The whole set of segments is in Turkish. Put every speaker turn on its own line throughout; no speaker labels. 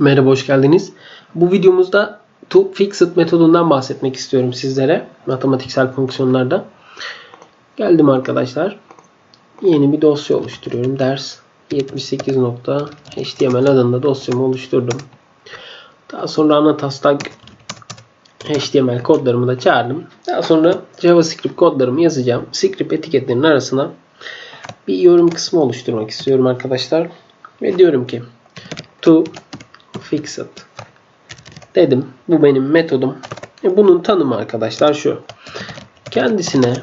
Merhaba, hoş geldiniz. Bu videomuzda to fixed metodundan bahsetmek istiyorum sizlere. Matematiksel fonksiyonlarda. Geldim arkadaşlar. Yeni bir dosya oluşturuyorum. Ders 78.html adında dosyamı oluşturdum. Daha sonra ana taslak HTML kodlarımı da çağırdım. Daha sonra JavaScript kodlarımı yazacağım. Script etiketlerinin arasına bir yorum kısmı oluşturmak istiyorum arkadaşlar. Ve diyorum ki to fixed dedim. Bu benim metodum. E bunun tanımı arkadaşlar şu. Kendisine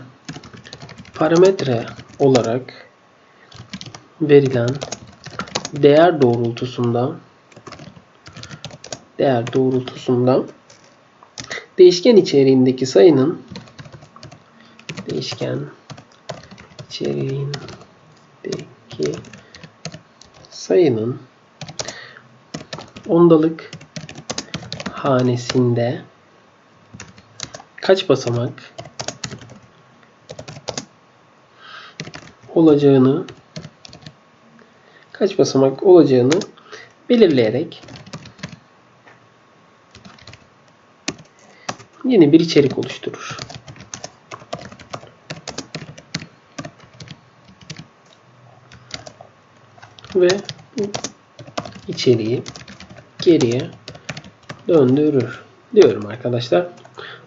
parametre olarak verilen değer doğrultusunda değer doğrultusunda değişken içeriğindeki sayının değişken içeriğindeki sayının ondalık hanesinde kaç basamak olacağını kaç basamak olacağını belirleyerek yeni bir içerik oluşturur. Ve bu içeriği geriye döndürür diyorum arkadaşlar.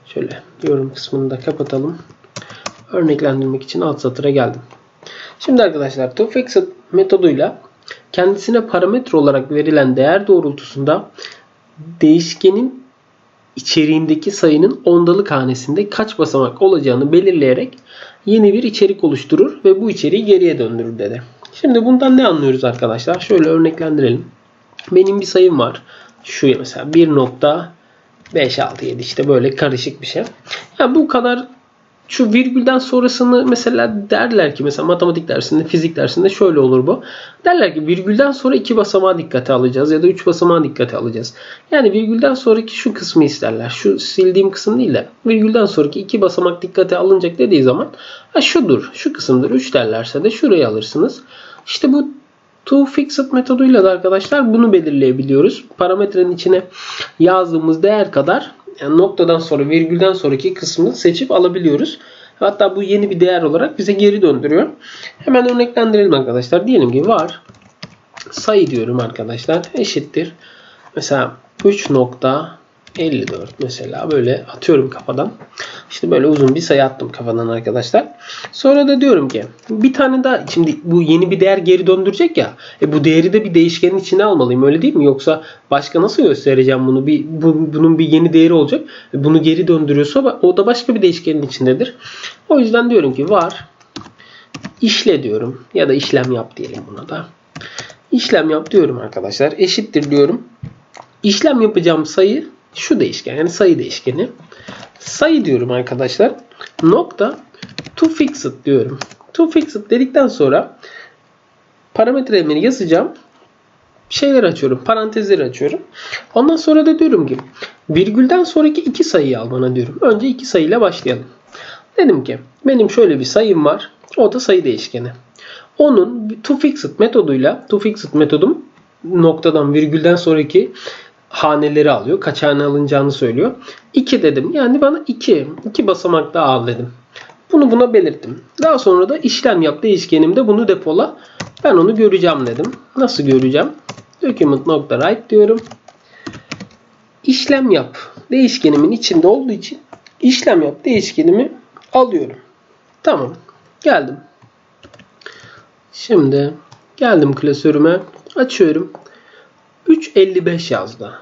Şöyle yorum kısmını da kapatalım. Örneklendirmek için alt satıra geldim. Şimdi arkadaşlar toFixit metoduyla kendisine parametre olarak verilen değer doğrultusunda değişkenin içeriğindeki sayının ondalık hanesinde kaç basamak olacağını belirleyerek yeni bir içerik oluşturur ve bu içeriği geriye döndürür dedi. Şimdi bundan ne anlıyoruz arkadaşlar? Şöyle örneklendirelim. Benim bir sayım var. Şu mesela 1.567 işte böyle karışık bir şey. Ya bu kadar şu virgülden sonrasını mesela derler ki mesela matematik dersinde, fizik dersinde şöyle olur bu. Derler ki virgülden sonra iki basamağa dikkate alacağız ya da üç basamağa dikkate alacağız. Yani virgülden sonraki şu kısmı isterler. Şu sildiğim kısım değil de virgülden sonraki iki basamak dikkate alınacak dediği zaman ha şudur, şu kısımdır. 3 derlerse de şurayı alırsınız. İşte bu to fixed metoduyla da arkadaşlar bunu belirleyebiliyoruz. Parametrenin içine yazdığımız değer kadar yani noktadan sonra virgülden sonraki kısmını seçip alabiliyoruz. Hatta bu yeni bir değer olarak bize geri döndürüyor. Hemen örneklendirelim arkadaşlar. Diyelim ki var sayı diyorum arkadaşlar eşittir. Mesela 3.54 mesela böyle atıyorum kafadan. İşte böyle uzun bir sayı attım kafadan arkadaşlar. Sonra da diyorum ki bir tane daha şimdi bu yeni bir değer geri döndürecek ya. E bu değeri de bir değişkenin içine almalıyım öyle değil mi? Yoksa başka nasıl göstereceğim bunu? Bir, bu, bunun bir yeni değeri olacak. E bunu geri döndürüyorsa o da başka bir değişkenin içindedir. O yüzden diyorum ki var işle diyorum ya da işlem yap diyelim buna da. İşlem yap diyorum arkadaşlar. Eşittir diyorum. İşlem yapacağım sayı şu değişken yani sayı değişkeni. Sayı diyorum arkadaşlar. Nokta to fixed diyorum. To fixed dedikten sonra parametre emiri yazacağım. Şeyler açıyorum. Parantezleri açıyorum. Ondan sonra da diyorum ki virgülden sonraki iki sayıyı al bana diyorum. Önce iki sayıyla başlayalım. Dedim ki benim şöyle bir sayım var. O da sayı değişkeni. Onun to fixed metoduyla to fixed metodum noktadan virgülden sonraki haneleri alıyor. Kaç hane alınacağını söylüyor. 2 dedim. Yani bana 2. 2 basamak daha al dedim. Bunu buna belirttim. Daha sonra da işlem yap değişkenimde bunu depola. Ben onu göreceğim dedim. Nasıl göreceğim? Document.write diyorum. İşlem yap değişkenimin içinde olduğu için işlem yap değişkenimi alıyorum. Tamam. Geldim. Şimdi geldim klasörüme. Açıyorum. 3.55 yazdı.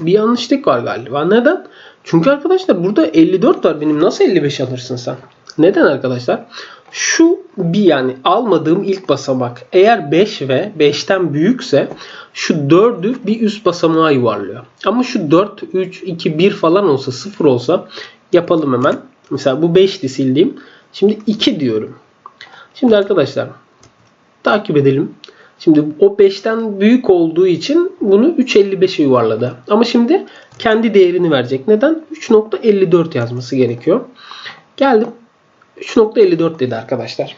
Bir yanlışlık var galiba. Neden? Çünkü arkadaşlar burada 54 var. Benim nasıl 55 alırsın sen? Neden arkadaşlar? Şu bir yani almadığım ilk basamak eğer 5 ve 5'ten büyükse şu 4'ü bir üst basamağa yuvarlıyor. Ama şu 4, 3, 2, 1 falan olsa 0 olsa yapalım hemen. Mesela bu 5'ti sildiğim. Şimdi 2 diyorum. Şimdi arkadaşlar takip edelim. Şimdi o 5'ten büyük olduğu için bunu 3.55'e yuvarladı. Ama şimdi kendi değerini verecek. Neden? 3.54 yazması gerekiyor. Geldim. 3.54 dedi arkadaşlar.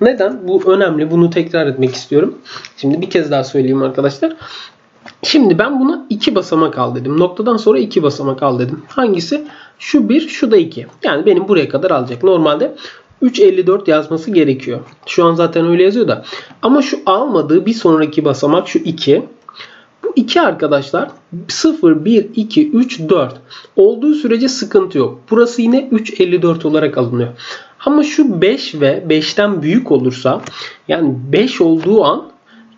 Neden? Bu önemli. Bunu tekrar etmek istiyorum. Şimdi bir kez daha söyleyeyim arkadaşlar. Şimdi ben buna 2 basamak al dedim. Noktadan sonra 2 basamak al dedim. Hangisi? Şu 1, şu da 2. Yani benim buraya kadar alacak. Normalde 3.54 yazması gerekiyor. Şu an zaten öyle yazıyor da. Ama şu almadığı bir sonraki basamak şu 2. Bu 2 arkadaşlar 0, 1, 2, 3, 4 olduğu sürece sıkıntı yok. Burası yine 3.54 olarak alınıyor. Ama şu 5 ve 5'ten büyük olursa yani 5 olduğu an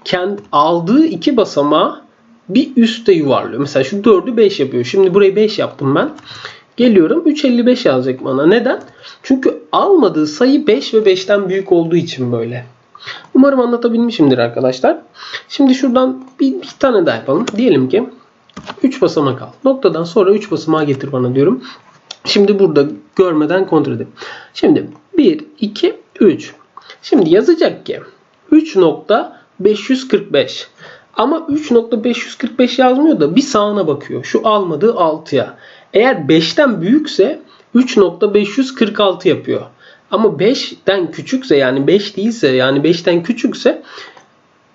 kendi aldığı iki basamağı bir üste yuvarlıyor. Mesela şu 4'ü 5 yapıyor. Şimdi burayı 5 yaptım ben. Geliyorum 3.55 yazacak bana. Neden? Çünkü almadığı sayı 5 ve 5'ten büyük olduğu için böyle. Umarım anlatabilmişimdir arkadaşlar. Şimdi şuradan bir, bir tane daha yapalım. Diyelim ki 3 basamak al. Noktadan sonra 3 basamağı getir bana diyorum. Şimdi burada görmeden kontrol edeyim. Şimdi 1, 2, 3. Şimdi yazacak ki 3.545. Ama 3.545 yazmıyor da bir sağına bakıyor. Şu almadığı 6'ya. Eğer 5'ten büyükse 3.546 yapıyor. Ama 5'ten küçükse yani 5 değilse yani 5'ten küçükse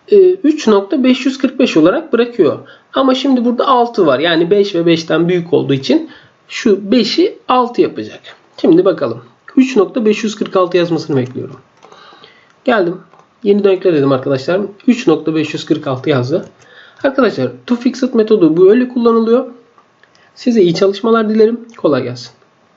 e, 3.545 olarak bırakıyor. Ama şimdi burada 6 var. Yani 5 ve 5'ten büyük olduğu için şu 5'i 6 yapacak. Şimdi bakalım. 3.546 yazmasını bekliyorum. Geldim. Yeniden ekle dedim arkadaşlar. 3.546 yazdı. Arkadaşlar to fix it metodu böyle kullanılıyor. Size iyi çalışmalar dilerim. Kolay gelsin.